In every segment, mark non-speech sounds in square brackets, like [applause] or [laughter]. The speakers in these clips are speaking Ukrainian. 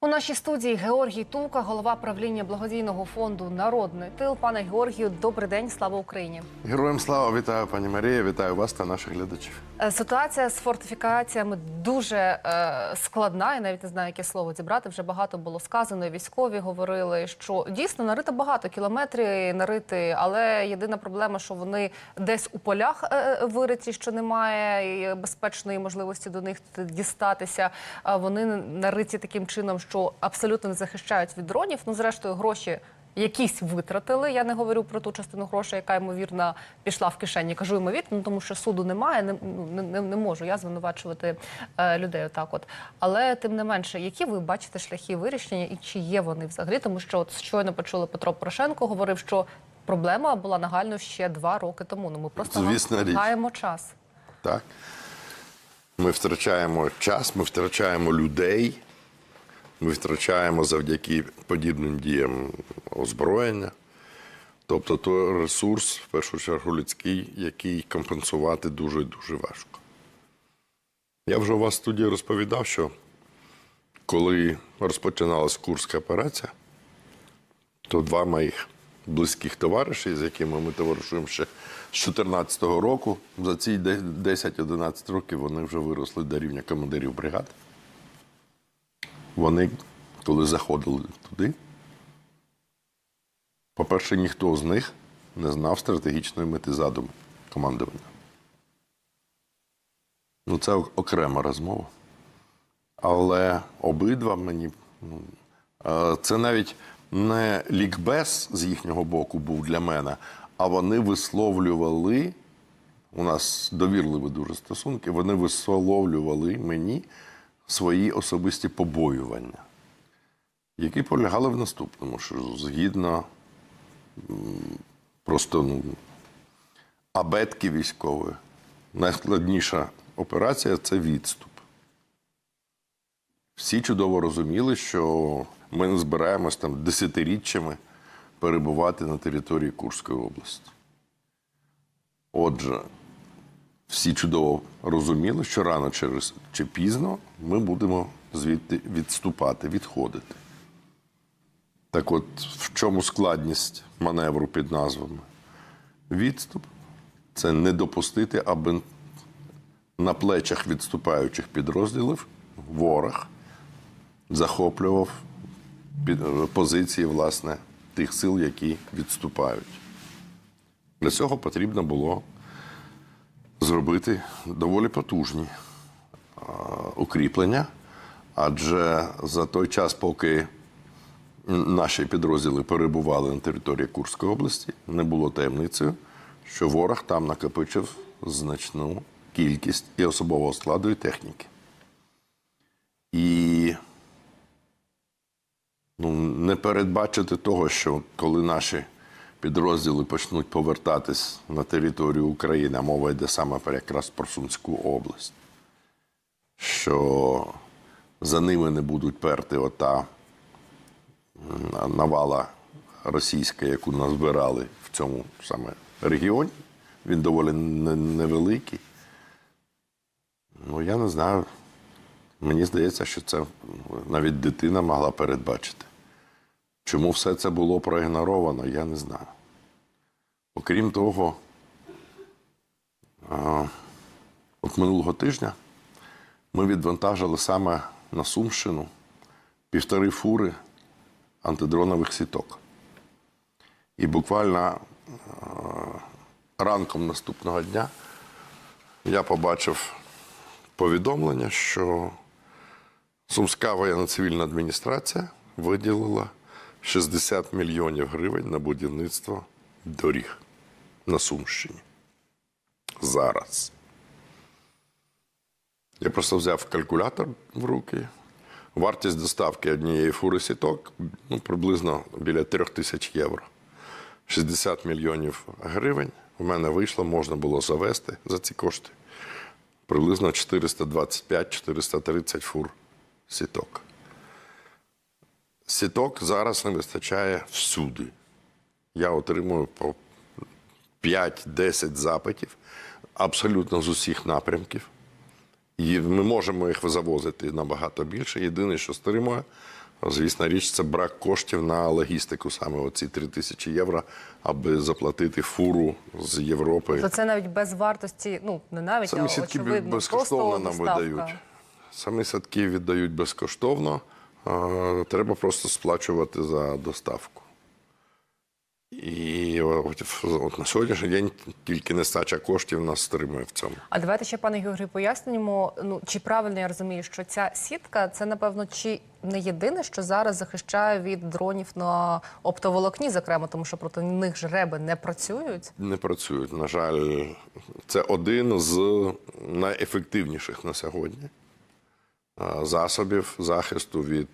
У нашій студії Георгій Тука, голова правління благодійного фонду Народний тил. Пане Георгію, добрий день, слава Україні. Героям слава вітаю, пані Марія, вітаю вас та наших глядачів. Е, Ситуація з фортифікаціями дуже е, складна. Я навіть не знаю, яке слово зібрати. Вже багато було сказано. і Військові говорили, що дійсно нарито багато кілометрів нарити, але єдина проблема, що вони десь у полях е, е, вириті, що немає і безпечної можливості до них дістатися. Вони нариті таким чином, що абсолютно не захищають від дронів. Ну, зрештою, гроші. Якісь витратили. Я не говорю про ту частину грошей, яка ймовірно пішла в кишені. Кажу ймовірно, ну, тому що суду немає. Не, ну, не, не, не можу я звинувачувати е, людей. Отак, от але тим не менше, які ви бачите шляхи вирішення і чи є вони взагалі? Тому що от щойно почули Петро Порошенко, говорив, що проблема була нагальною ще два роки тому. Ну ми просто гаємо час. Так? Ми втрачаємо час, ми втрачаємо людей, ми втрачаємо завдяки подібним діям озброєння. Тобто той ресурс, в першу чергу, людський, який компенсувати дуже дуже важко. Я вже у вас студії розповідав, що коли розпочиналась Курська операція, то два моїх близьких товариші, з якими ми товаришуємо ще з 2014 року, за ці 10-11 років вони вже виросли до рівня командирів бригад. Вони, коли заходили туди, по-перше, ніхто з них не знав стратегічної мети задуму командування. Ну, це окрема розмова. Але обидва мені. Ну, це навіть не лікбез з їхнього боку був для мене, а вони висловлювали. У нас довірливі дуже стосунки, вони висловлювали мені свої особисті побоювання, які полягали в наступному, що згідно просто ну, абетки військової, найскладніша операція це відступ. Всі чудово розуміли, що ми не збираємось там десятиріччями перебувати на території Курської області. Отже, всі чудово розуміли, що рано через чи пізно ми будемо звідти відступати, відходити. Так от, в чому складність маневру під назвами? Відступ це не допустити, аби на плечах відступаючих підрозділів ворог захоплював позиції власне тих сил, які відступають. Для цього потрібно було зробити доволі потужні укріплення, адже за той час, поки наші підрозділи перебували на території Курської області, не було таємницею, що ворог там накопичив значну кількість і особового складу, і техніки. І ну, не передбачити того, що коли наші підрозділи почнуть повертатись на територію України, а мова йде саме про якраз про Сумську область, що за ними не будуть перти ота навала російська, яку назбирали в цьому саме регіоні. Він доволі невеликий. Ну, я не знаю. Мені здається, що це навіть дитина могла передбачити. Чому все це було проігноровано, я не знаю. Окрім того, от минулого тижня ми відвантажили саме на Сумщину півтори фури антидронових сіток. І буквально ранком наступного дня я побачив повідомлення, що Сумська воєнно-цивільна адміністрація виділила 60 мільйонів гривень на будівництво доріг на Сумщині. Зараз. Я просто взяв калькулятор в руки. Вартість доставки однієї фури сіток ну, приблизно біля 3 тисяч євро. 60 мільйонів гривень у мене вийшло, можна було завести за ці кошти приблизно 425-430 фур сіток. Сіток зараз не вистачає всюди. Я отримую по 5-10 запитів абсолютно з усіх напрямків. І ми можемо їх завозити набагато більше. Єдине, що стримує Звісна річ, це брак коштів на логістику, саме оці 3 тисячі євро, аби заплатити фуру з Європи. То це навіть без вартості, ну не навіть, Самі а сітки очевидно, безкоштовно нам доставка. видають. Самі садки віддають безкоштовно. Треба просто сплачувати за доставку. І от, от на сьогоднішній день тільки нестача коштів нас стримує в цьому. А давайте ще, пане Георгію, пояснюємо. Ну чи правильно я розумію, що ця сітка це напевно чи не єдине, що зараз захищає від дронів на оптоволокні, зокрема, тому що проти них ж реби не працюють. Не працюють. На жаль, це один з найефективніших на сьогодні засобів захисту від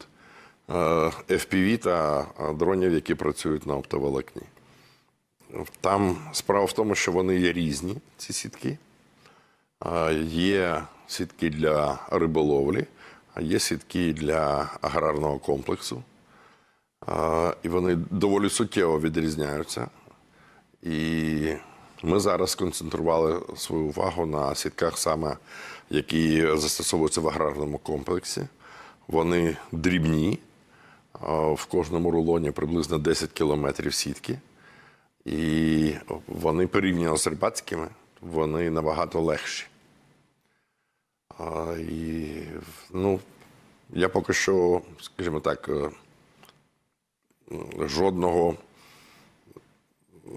е, FPV та дронів, які працюють на оптоволокні. Там справа в тому, що вони є різні, ці сітки. Є сітки для риболовлі, а є сітки для аграрного комплексу. І вони доволі суттєво відрізняються. І ми зараз сконцентрували свою увагу на сітках, саме які застосовуються в аграрному комплексі. Вони дрібні, в кожному рулоні приблизно 10 кілометрів сітки. І вони порівняно з рибацькими, вони набагато легші. І, ну, я поки що, скажімо так, е, жодного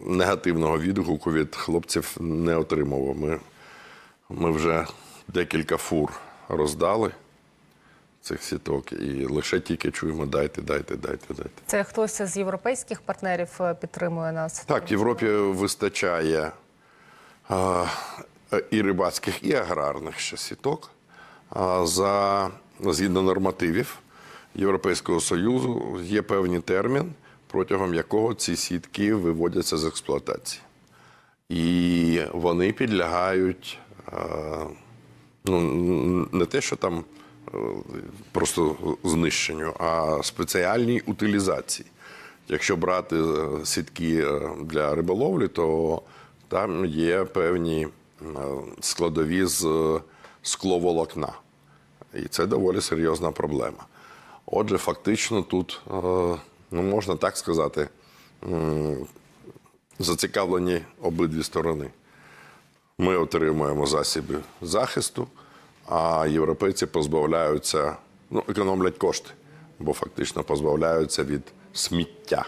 негативного відгуку від хлопців не отримував. Ми, ми вже декілька фур роздали цих сіток, і лише тільки чуємо дайте, дайте, дайте, дайте. Це хтось з європейських партнерів е, підтримує нас. Так, в Європі вистачає а, і рибацьких, і аграрних ще сіток. А, за, згідно нормативів Європейського Союзу є певний термін, протягом якого ці сітки виводяться з експлуатації. І вони підлягають а, ну, не те, що там е, просто знищенню, а спеціальній утилізації. Якщо брати е, сітки е, для риболовлі, то там є певні складові з скловолокна. І це доволі серйозна проблема. Отже, фактично тут, ну можна так сказати, зацікавлені обидві сторони. Ми отримуємо засоби захисту, а європейці позбавляються, ну, економлять кошти, бо фактично позбавляються від сміття.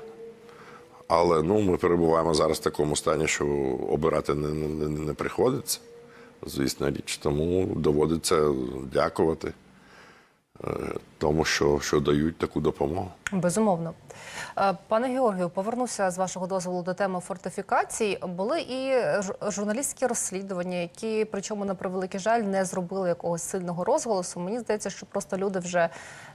Але ну, ми перебуваємо зараз в такому стані, що обирати не, не, не, приходиться, звісно річ. Тому доводиться дякувати е, тому, що, що дають таку допомогу. Безумовно. Е, Пане Георгію, повернуся з вашого дозволу до теми фортифікацій. Були і журналістські розслідування, які, причому на превеликий жаль, не зробили якогось сильного розголосу. Мені здається, що просто люди вже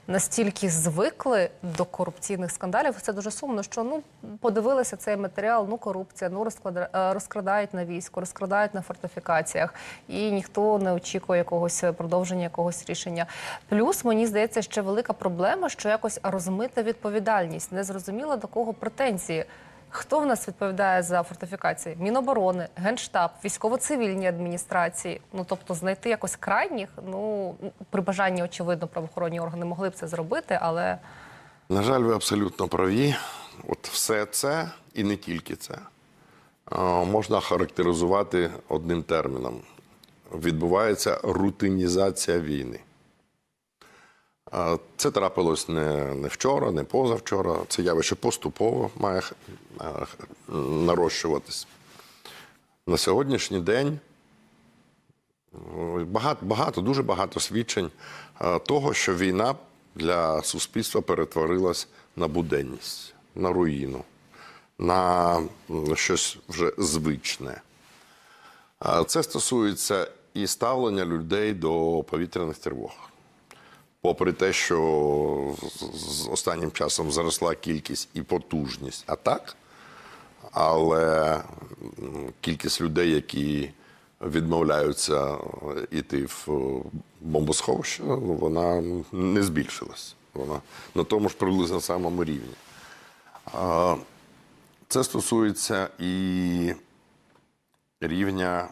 настільки звикли до корупційних скандалів. Це дуже сумно. Що ну подивилися цей матеріал, ну корупція, ну е, розкрадають на війську, розкрадають на фортифікаціях, і ніхто не очікує якогось продовження якогось рішення. Плюс мені здається, ще велика проблема, що якось розмита відповідальність. Не зрозуміло до кого претензії. Хто в нас відповідає за фортифікації? Міноборони, генштаб, військово-цивільні адміністрації. Ну тобто знайти якось крайніх. Ну при бажанні, очевидно, правоохоронні органи могли б це зробити, але На жаль, ви абсолютно праві. От все це і не тільки це можна характеризувати одним терміном: відбувається рутинізація війни. Це трапилось не, не вчора, не позавчора. Це явище поступово має нарощуватись. На сьогоднішній день багато, багато, дуже багато свідчень е, того, що війна для суспільства перетворилась на буденність, на руїну, на щось вже звичне. Е, Це стосується і ставлення людей до повітряних тривог. Попри те, що з- останнім часом зросла кількість і потужність атак, але кількість людей, які відмовляються йти в е, бомбосховище, вона не збільшилась. Вона на тому ж приблизно самому рівні. Це стосується і рівня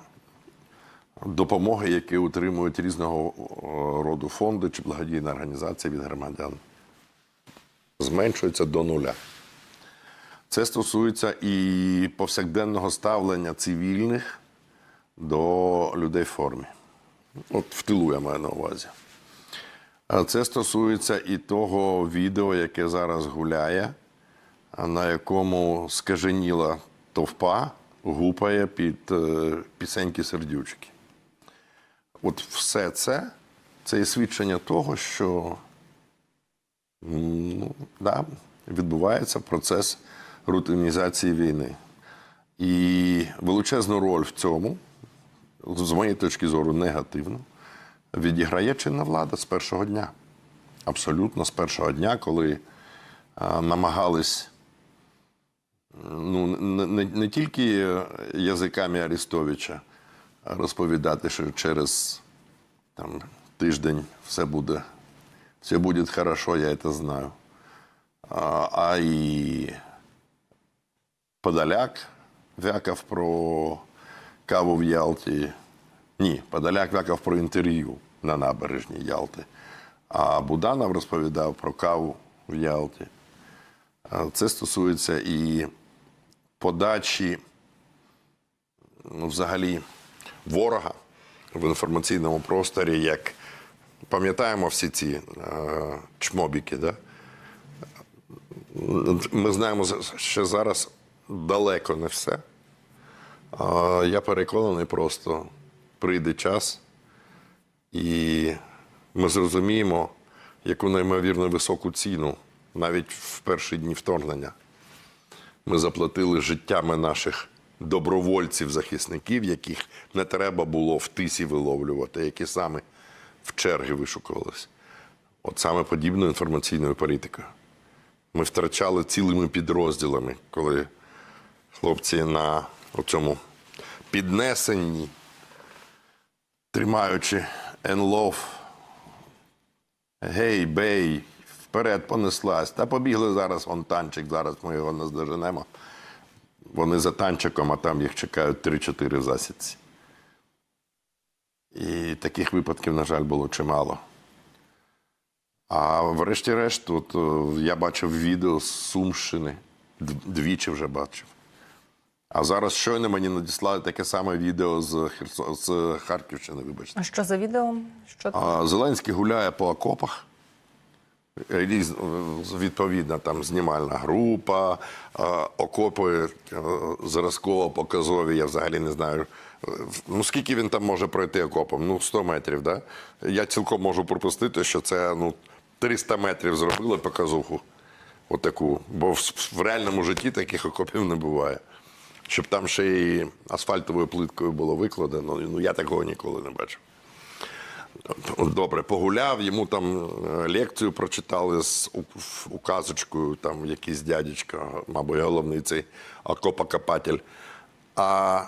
допомоги, які отримують різного е, роду фонди чи благодійні організації від громадян. зменшується до нуля. Це стосується і повсякденного ставлення цивільних до людей в формі. От в тилу я маю на увазі. А Це стосується і того відео, яке зараз гуляє, на якому скаженіла товпа гупає під е, пісеньки сердючки. От все це це є свідчення того, що ну, да, відбувається процес рутинізації війни. І величезну роль в цьому, з моєї точки зору, негативно, відіграє чинна влада з першого дня. Абсолютно з першого дня, коли а, намагались ну, не, не, не тільки язиками Арестовича розповідати, що через там, тиждень все буде, все буде хорошо, я це знаю. А, а і Подоляк вякав про каву в Ялті. Ні, Подоляк вякав про інтерв'ю на набережній Ялти. А Буданов розповідав про каву в Ялті. Це стосується і подачі ну, взагалі ворога в інформаційному просторі, як пам'ятаємо всі ці е, чмобіки, да? Ми знаємо, що зараз далеко не все. А Я переконаний, просто прийде час, і ми зрозуміємо, яку неймовірно високу ціну навіть в перші дні вторгнення. Ми заплатили життями наших добровольців-захисників, яких не треба було в тисі виловлювати, які саме в черги вишукувалися. От саме подібною інформаційною політикою. Ми втрачали цілими підрозділами, коли хлопці на цьому піднесенні, тримаючи енлов, гей, бей, вперед понеслась. Та побігли зараз вон танчик, зараз ми його наздоженемо. Вони за танчиком, а там їх чекають 3-4 в засідці. І таких випадків, на жаль, було чимало. А врешті-решт, тут е, я бачив відео з Сумщини, двічі вже бачив. А зараз щойно мені надіслали таке саме відео з, Херсон, з Харківщини, вибачте. А що за відео? Що? А Зеленський гуляє по окопах. Різ, відповідна там знімальна група, а, окопи е, зразково-показові, я взагалі не знаю. Е, Ну, скільки він там може пройти окопом? Ну, 100 метрів, да? Я цілком можу пропустити, що це ну, 300 метрів зробили показуху. Отаку. Бо в, в реальному житті таких окопів не буває. Щоб там ще й асфальтовою плиткою було викладено, ну я такого ніколи не бачив. Добре, погуляв, йому там е, лекцію прочитали з указочкою, там якийсь дядечко, мабуть, головний цей окопокопатель. А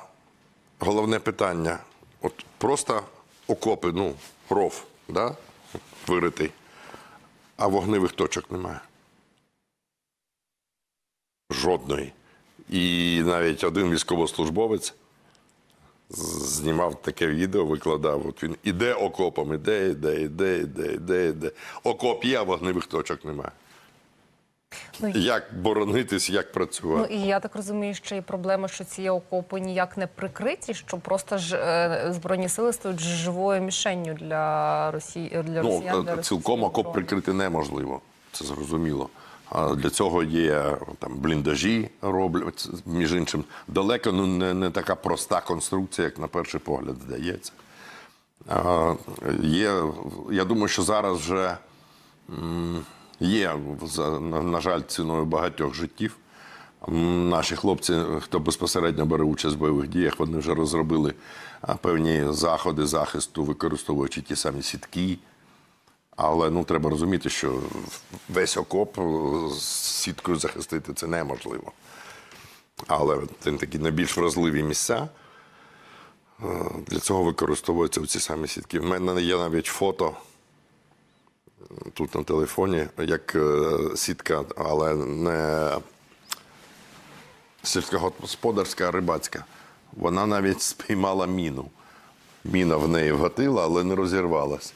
головне питання: от просто окопи, ну, ров, да? виритий, а вогневих точок немає. Жодної. І навіть один військовослужбовець знімав таке відео, викладав. От він іде окопом, іде, іде, іде, іде, іде, іде. Окоп є, а вогневих точок немає. Ну, Як боронитись, як Ну працювати? і я так розумію, що і проблема, що ці окопи ніяк не прикриті, що просто ж е, збройні сили стають живою мішенню для Росії для Ну, росіян. для е, цілком окоп прикрити неможливо. Це зрозуміло. Для цього є там бліндажі роблять, між іншим. Далеко ну, не, не така проста конструкція, як на перший погляд здається. Є, я думаю, що зараз вже є, на жаль, ціною багатьох життів. Наші хлопці, хто безпосередньо бере участь в бойових діях, вони вже розробили певні заходи захисту, використовуючи ті самі сітки. Але ну треба розуміти, що весь окоп е, з сіткою захистити це неможливо. Але це такі найбільш вразливі місця. е, Для цього використовуються ці самі сітки. В мене є навіть фото тут на телефоні, як е, сітка, але не сільськогосподарська, а рибацька. Вона навіть спіймала міну. Міна в неї вгатила, але не розірвалась.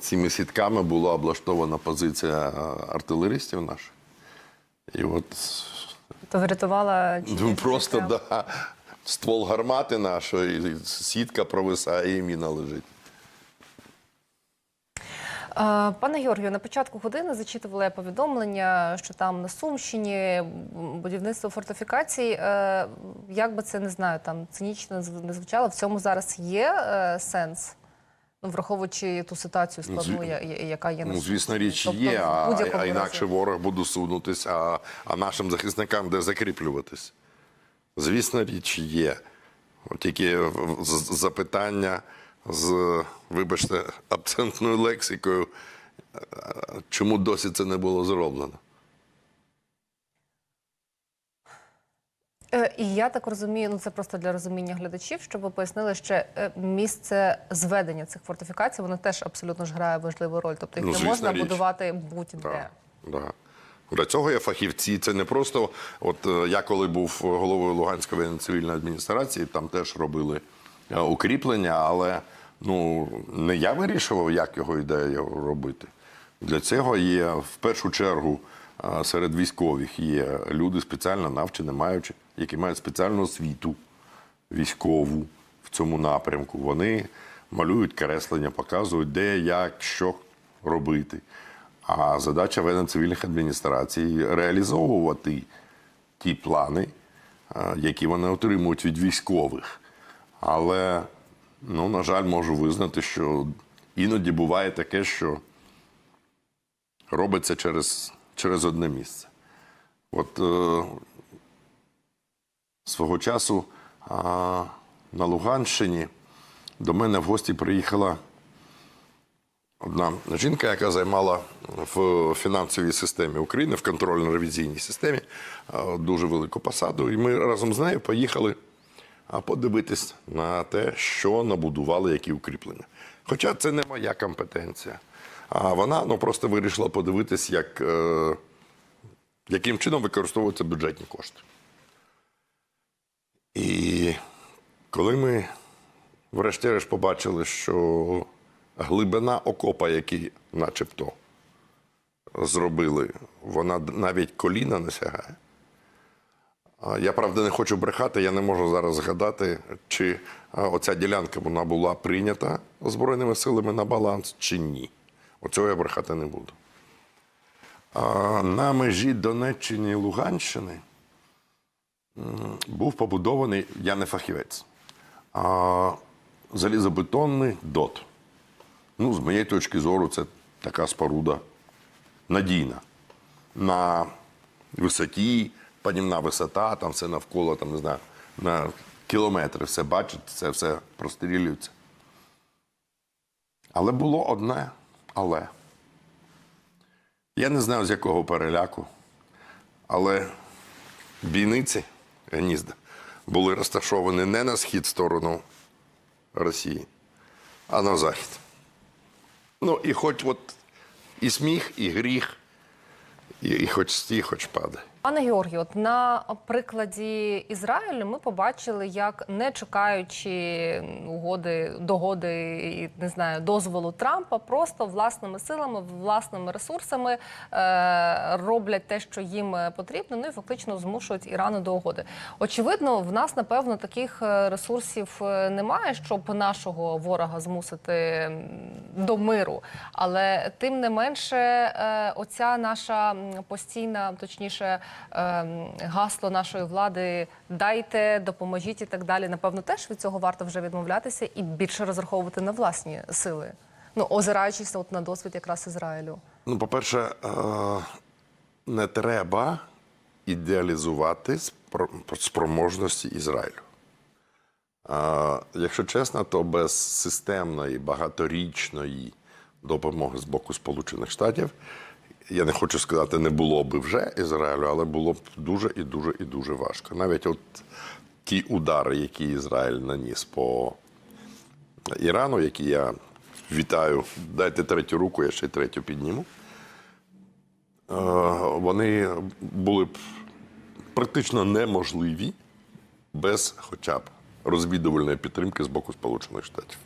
Цими сітками була облаштована позиція е, артилеристів наших. І от То врятувала ну, чиєсь просто життя. да, ствол гармати нашої, сітка провисає і міна лежить. Е, Пане Георгію, на початку години зачитувала я повідомлення, що там на Сумщині будівництво фортифікацій. Е, Як би це не знаю, там цинічно не звучало, в цьому зараз є сенс, ну, враховуючи ту ситуацію Ну, складну, я- яка є на Ну, звісно, річ Тобто, є, а, а інакше ворог буде сунутись, а, а нашим захисникам де закріплюватись. Звісно, річ є. Тільки запитання з, вибачте, [laughs] абсентною лексикою, чому досі це не було зроблено? І я так розумію, ну це просто для розуміння глядачів, щоб ви пояснили, що е, місце зведення цих фортифікацій, воно теж абсолютно ж грає важливу роль. Тобто їх Ну, не можна річ. будувати будь-де. Да, да. Для цього є фахівці. Це не просто. От е, я коли був головою Луганської воєнно-цивільної адміністрації, там теж робили е, укріплення, але ну не я вирішував, як його ідея робити. Для цього є в першу чергу е, серед військових є люди спеціально навчені, маючи, які мають спеціальну освіту військову в цьому напрямку. Вони малюють креслення, показують, де, як, що робити. А задача воєнно-цивільних адміністрацій реалізовувати ті плани, е, які вони отримують від військових. Але, ну, на жаль, можу визнати, що іноді буває таке, що робиться через, через одне місце. От е, свого часу а, на Луганщині до мене в гості приїхала одна жінка, яка займала в фінансовій системі України, в контрольно-ревізійній системі дуже велику посаду. І ми разом з нею поїхали подивитись на те, що набудували, які укріплення. Хоча це не моя компетенція. А вона ну, просто вирішила подивитись, як, е, яким чином використовуються бюджетні кошти. І коли ми врешті-решт побачили, що глибина окопа, який начебто зробили, вона навіть коліна не сягає. Я правда не хочу брехати, я не можу зараз згадати, чи оця ділянка вона була прийнята Збройними силами на баланс, чи ні. Оцього я брехати не буду. На межі Донеччини і Луганщини був побудований, я не фахівець, а залізобетонний ДОТ. Ну, з моєї точки зору, це така споруда надійна. На висоті, панівна висота, там все навколо, там, не знаю, на кілометри все бачить, це все прострілюється. Але було одне але. Я не знаю, з якого переляку, але бійниці гнізда були розташовані не на схід сторону Росії, а на захід. Ну, і хоч от і сміх, і гріх, і, і хоч стій, хоч падай. Пане Георгію, от на прикладі Ізраїлю ми побачили, як не чекаючи угоди, догоди не знаю дозволу Трампа, просто власними силами, власними ресурсами е, роблять те, що їм потрібно, ну і фактично змушують Ірану до угоди. Очевидно, в нас напевно таких е, ресурсів е, немає, щоб нашого ворога змусити до миру. Але тим не менше, е, оця наша постійна, точніше, гасло нашої влади дайте, допоможіть і так далі. Напевно, теж від цього варто вже відмовлятися і більше розраховувати на власні сили. Ну, озираючись от на досвід якраз Ізраїлю. Ну, по-перше, е, не треба ідеалізувати спроможності Ізраїлю. Е, Якщо чесно, то без системної багаторічної допомоги з боку Сполучених Штатів, я не хочу сказати, не було би вже Ізраїлю, але було б дуже і дуже і дуже важко. Навіть от ті удари, які Ізраїль наніс по Ірану, які я вітаю, дайте третю руку, я ще й третю підніму. Е, Вони були б практично неможливі без хоча б розвідувальної підтримки з боку Сполучених Штатів.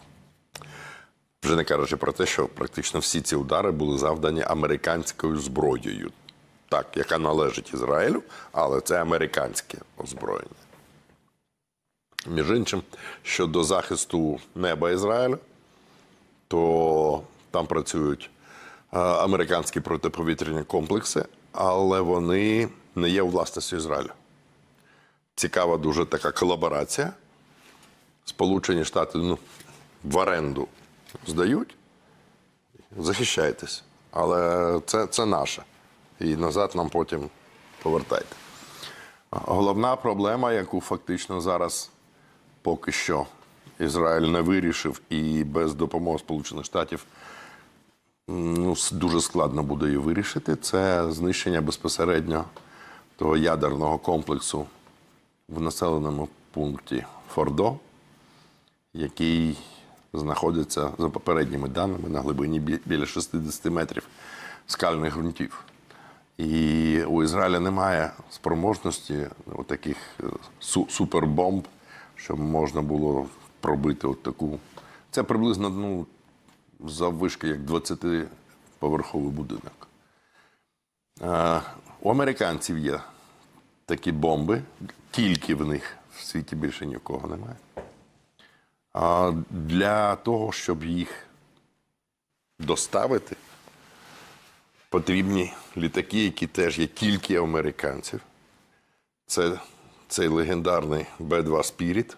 Вже не кажучи про те, що практично всі ці удари були завдані американською зброєю, так, яка належить Ізраїлю, але це американське озброєння. Між іншим, щодо захисту неба Ізраїлю, то там працюють е, американські протиповітряні комплекси, але вони не є у власності Ізраїлю. Цікава дуже така колаборація. Сполучені Штати ну, в оренду здають, захищайтесь. Але це, це наше. І назад нам потім повертайте. Головна проблема, яку фактично зараз поки що Ізраїль не вирішив, і без допомоги Сполучених Штатів ну, дуже складно буде її вирішити, це знищення безпосередньо того ядерного комплексу в населеному пункті Фордо, який знаходиться за попередніми даними на глибині біля 60 метрів скальних ґрунтів. І у Ізраїля немає спроможності таких супербомб, щоб можна було пробити от таку. Це приблизно ну, заввишки як 20-поверховий будинок. А, у американців є такі бомби, тільки в них в світі більше нікого немає. Для того, щоб їх доставити, потрібні літаки, які теж є тільки американців. Це цей легендарний Б-2 Spirit.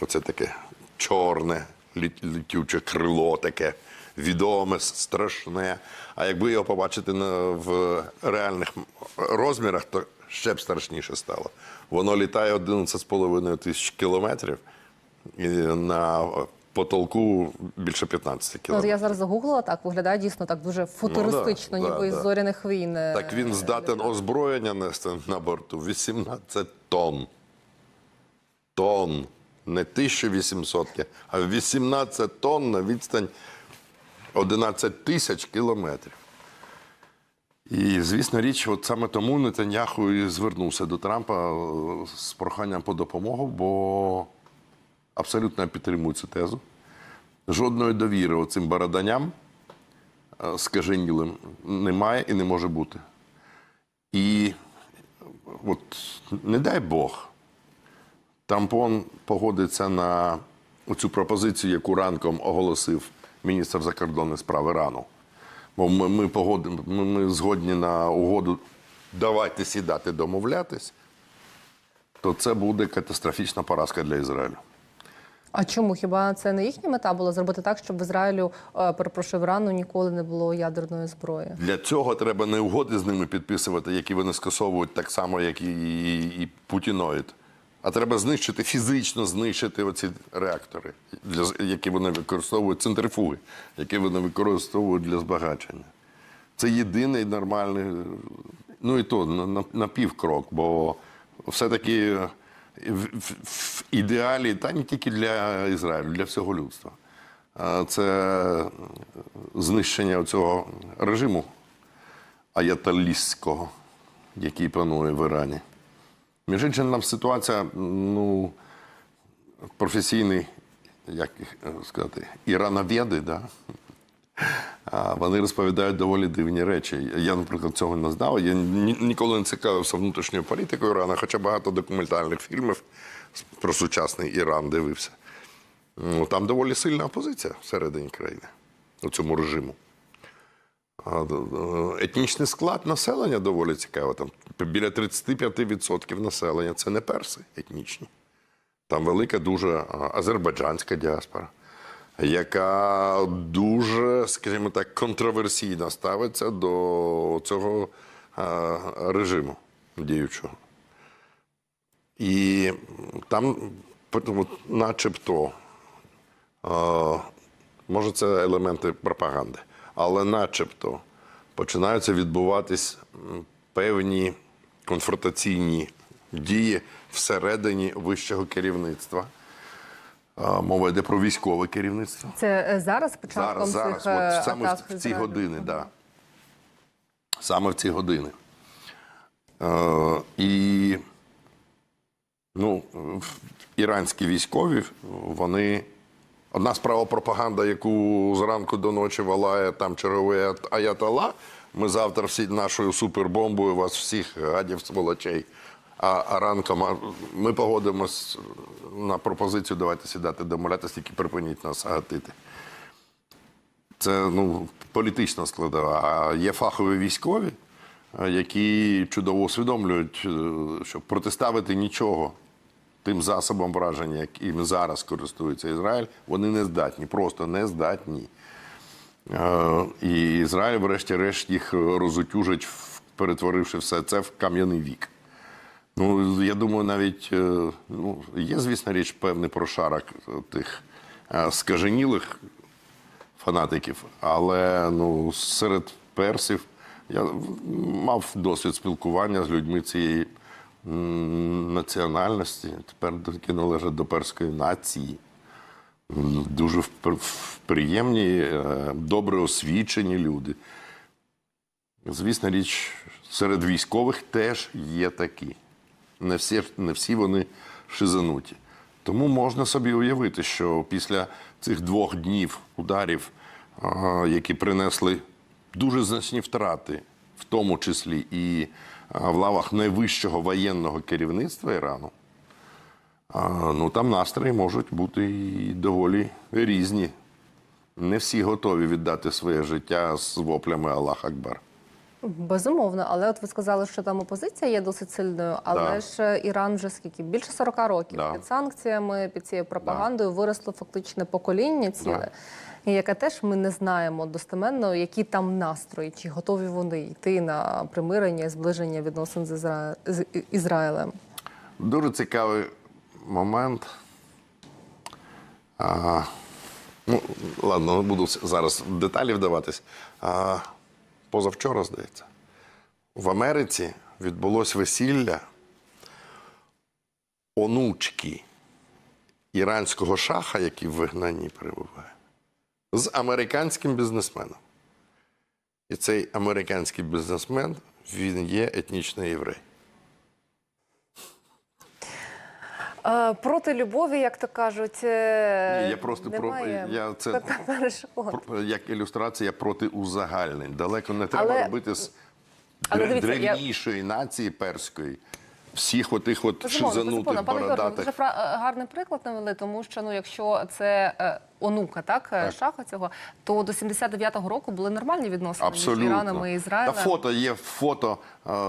Оце таке чорне літюче крило, таке відоме, страшне. А якби його побачити в реальних розмірах, то ще б страшніше стало. Воно літає 11,5 тисяч кілометрів і на потолку більше 15 Ну, кілометрів. я зараз загуглила так, виглядає дійсно так дуже футуристично, Ну, да, ніби да, із да. зоряних війн. е, Так він здатен озброєння нести на борту 18 тонн. Тонн. Не 1800, а 18 тонн на відстань 11 тисяч кілометрів. І, звісно, річ, от саме тому Нетаньяху і звернувся до Трампа е, з проханням по допомогу, бо абсолютно підтримую цю тезу. Жодної довіри оцим бараданям е, скаженілим немає і не може бути. І от не дай Бог, тампон погодиться на цю пропозицію, яку ранком оголосив міністр закордонних справ Ірану. Бо ми, ми, погодимо, ми, ми згодні на угоду давайте сідати домовлятись, то це буде катастрофічна поразка для Ізраїлю. А чому хіба це не їхня мета була зробити так, щоб в Ізраїлю, е, перепрошую, в Ірану ніколи не було ядерної зброї? Для цього треба не угоди з ними підписувати, які вони скасовують так само, як і, і, і Путіноїд. А треба знищити, фізично знищити оці реактори, для, які вони використовують, центрифуги, які вони використовують для збагачення. Це єдиний нормальний, ну і то на, на, на півкрок, бо все-таки в, в, ідеалі, та не тільки для Ізраїлю, для всього людства. Це знищення цього режиму аяталістського, який панує в Ірані. Між іншим, нам ситуація, ну, професійний, як е, сказати, ірановеди, да? Вони розповідають доволі дивні речі. Я, наприклад, цього не знав. Я ніколи не цікавився внутрішньою політикою Ірана, хоча багато документальних фільмів про сучасний Іран дивився. Ну, Там доволі сильна опозиція всередині країни у цьому режиму. Д- Етнічний склад населення доволі цікаво. Там біля 35% населення це не перси етнічні. Там велика дуже азербайджанська діаспора, яка дуже, скажімо так, контроверсійно ставиться до цього режиму діючого. І там, начебто, може, це елементи пропаганди, але начебто починаються відбуватись певні конфронтаційні дії всередині вищого керівництва. Мова йде про військове керівництво. Це е, зараз початком Зараз, зараз, цих е, от саме атак в, ці години, так. Да. Саме в ці години. Е, і ну, іранські військові, вони Одна справа пропаганда, яку зранку до ночі валає там черговий аятала. Ми завтра всі нашою супербомбою вас всіх гадів сволочей. А, а ранком а, ми погодимось на пропозицію, давайте сідати домовлятися, тільки припиніть нас гатити. Це ну, політична складова. А є фахові військові, які чудово усвідомлюють, е, що протиставити нічого тим засобам враження, яким зараз користується Ізраїль, вони не здатні, просто не здатні. Е, І Ізраїль, врешті-решт, їх розутюжить, перетворивши все це в кам'яний вік. Ну, я думаю, навіть е, ну, є, звісно, річ, певний прошарок тих е, скаженілих фанатиків, але ну, серед персів я мав досвід спілкування з людьми цієї національності. Тепер таки належать до перської нації. Дуже приємні, е, добре освічені люди. Звісно, річ, серед військових теж є такі. Не всі, не всі вони шизануті. Тому можна собі уявити, що після цих двох днів ударів, які принесли дуже значні втрати, в тому числі і в лавах найвищого воєнного керівництва Ірану, ну там настрої можуть бути і доволі різні. Не всі готові віддати своє життя з воплями Аллах Акбар. Безумовно, але от ви сказали, що там опозиція є досить сильною, але Да. ж е, Іран вже скільки більше 40 років Да. під санкціями, під цією пропагандою виросло фактично покоління ціле, і яке теж ми не знаємо достеменно, які там настрої, чи готові вони йти на примирення зближення відносин з, Ізра... з Ізраїлем. Дуже цікавий момент. А, ну, ладно, не буду зараз в деталі вдаватись. А, позавчора, здається, в Америці відбулось весілля онучки іранського шаха, який в вигнанні перебуває, з американським бізнесменом. І цей американський бізнесмен він є етнічний єврей. Проти любові, як то кажуть, е, Ні, я просто про- я це- [laughs] Про- як ілюстрація проти узагальнень. Далеко не треба Але- робити з Але я- древнішої нації перської. Всіх отих от Безумовно, шизанутих безумовно. Пане ви дуже е, гарний приклад навели, тому що ну, якщо це е, онука, так, е, Так. шаха цього, то до 79-го року були нормальні відносини між Абсолютно. Іраном і Ізраїлем. Та фото є фото.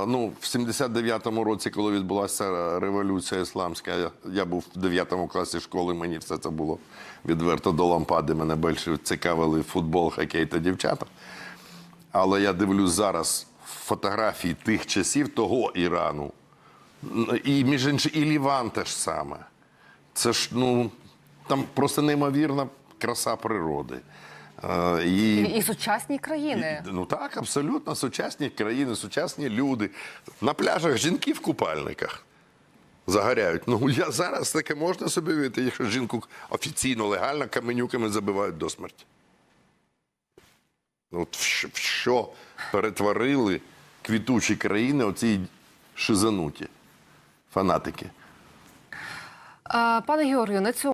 Ну, в 79-му році, коли відбулася революція ісламська, я, я був в 9 класі школи, мені все це було відверто до лампади. Мене більше цікавили футбол, хокей та дівчата. Але я дивлюсь зараз фотографії тих часів, того Ірану. І між іншим, і Ліван теж саме. Це ж ну там просто неймовірна краса природи. Е, і... І, сучасні країни. Ну так, абсолютно сучасні країни, сучасні люди. На пляжах жінки в купальниках загоряють. Ну я зараз таке можна собі уявити, якщо жінку офіційно, легально каменюками забивають до смерті. Ну, От в що, в що перетворили квітучі країни оці шизануті фанатики. Е, Пане Георгію, на цьому.